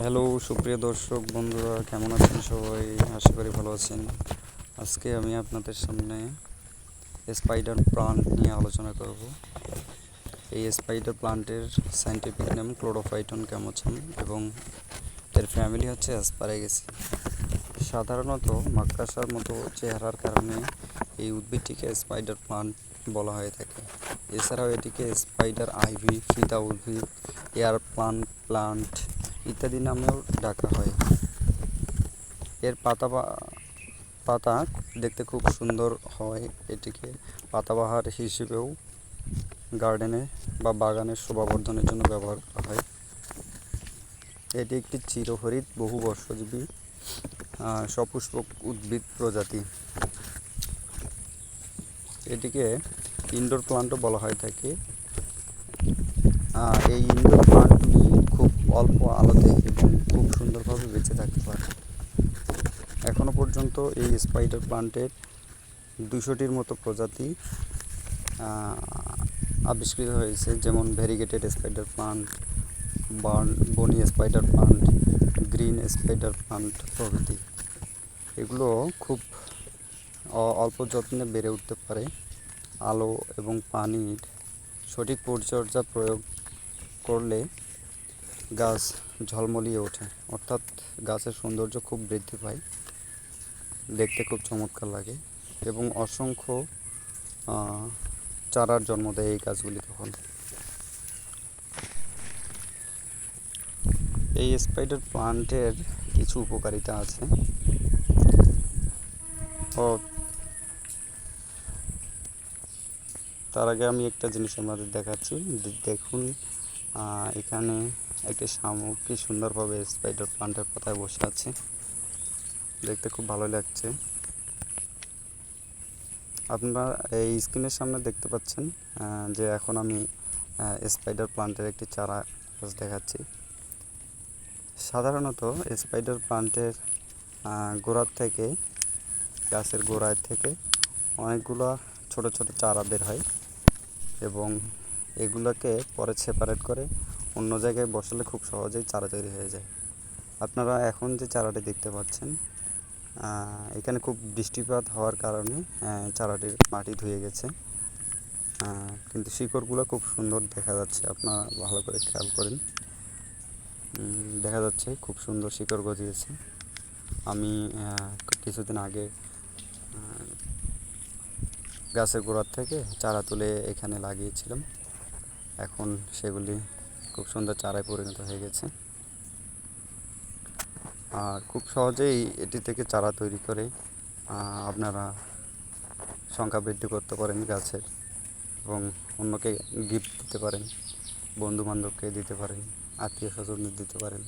Hello সুপ্রিয় দর্শক, বন্ধুরা, কেমন আছেন সবাই? আশা করি ভালো আছেন। আজকে আমি আপনাদের সামনে স্পাইডার প্লান্ট নিয়ে আলোচনা করব। এই স্পাইডার প্লান্টের সাইন্টিফিক নাম ক্লোরোফাইটন ক্যামোচাম এবং এর ফ্যামিলি হচ্ছে অ্যাসপারাগেসি সাধারণত মাকড়াসার মতো চেহারার কারণে এই উদ্ভিদটিকে স্পাইডার প্লান্ট বলা হয়ে থাকে। এছাড়াও এটিকে স্পাইডার আইভি ফিতা উদ্ভিদ এয়ার প্লান্ট প্লান্ট ইত্যাদি নামেও ডাকা হয়। এর পাতা পাতা দেখতে খুব সুন্দর হয় এটিকে। পাতাবাহার হিসেবেও গার্ডেনে বা বাগানের শোভাবর্ধনের জন্য ব্যবহার করা হয়। এটি একটি চিরহরিৎ বহু বর্ষজীবী সপুষ্পক উদ্ভিদ প্রজাতি। এটিকে ইনডোর প্লান্টও বলা হয় থাকে। এই ইনডোর প্লান্টগুলি অল্প আলোতে এবং খুব সুন্দরভাবে বেঁচে থাকতে পারে। এখনও পর্যন্ত এই স্পাইডার প্লান্টের দুশোটির মতো প্রজাতি আবিষ্কৃত হয়েছে। যেমন variegated spider plant burn Bonnie spider plant green spider plant প্রভৃতি। এগুলো খুব অল্প যত্নে বেড়ে উঠতে পারে। আলো এবং পানির সঠিক পরিচর্যা প্রয়োগ করলে গাছ ঝলমলিয়ে ওঠে। অর্থাৎ গাছের সৌন্দর্য খুব বৃদ্ধি পায়। দেখতে খুব চমৎকার লাগে এবং অসংখ্য চারার জন্ম দেয় এই গাছগুলি তখন এই স্পাইডার প্লান্টের কিছু উপকারিতা আছে। ও, তার আগে আমি একটা জিনিস আপনাদের দেখাচ্ছি। দেখুন এখানে একটি শামুক, কি সুন্দরভাবে স্পাইডার প্লান্টের পাতায় বসে আছে। দেখতে খুব ভালো লাগছে। আপনারা এই স্ক্রিনের সামনে দেখতে পাচ্ছেন যে এখন আমি স্পাইডার প্লান্টের একটি চারা গাছ দেখাচ্ছি। সাধারণত স্পাইডার প্লান্টের গোড়ার থেকে, গাছের গোড়ায় থেকে অনেকগুলো ছোট ছোট চারা বের হয় এবং এগুলোকে পরে সেপারেট করে অন্য জায়গায় বসালে খুব সহজেই চারা তৈরি হয়ে যায়। আপনারা এখন যে চারাটি দেখতে পাচ্ছেন এখানে খুব বৃষ্টিপাত হওয়ার কারণে চারাটির মাটি ধুয়ে গেছে। কিন্তু শিকড়গুলো খুব সুন্দর দেখা যাচ্ছে, আপনারা ভালো করে খেয়াল করেন। দেখা যাচ্ছে খুব সুন্দর শিকড় গজিয়েছে। আমি কিছুদিন আগে গাছের গোড়ার থেকে চারা তুলে এখানে লাগিয়েছিলাম। এখন সেগুলি খুব সুন্দর চারায় পরিণত হয়ে গেছে। আর খুব সহজেই এটি থেকে চারা তৈরি করে আপনারা সংখ্যা বৃদ্ধি করতে পারেন গাছের এবং অন্যকে গিফট দিতে পারেন বন্ধু বান্ধবকে দিতে পারেন আত্মীয় স্বজনদের দিতে পারেন।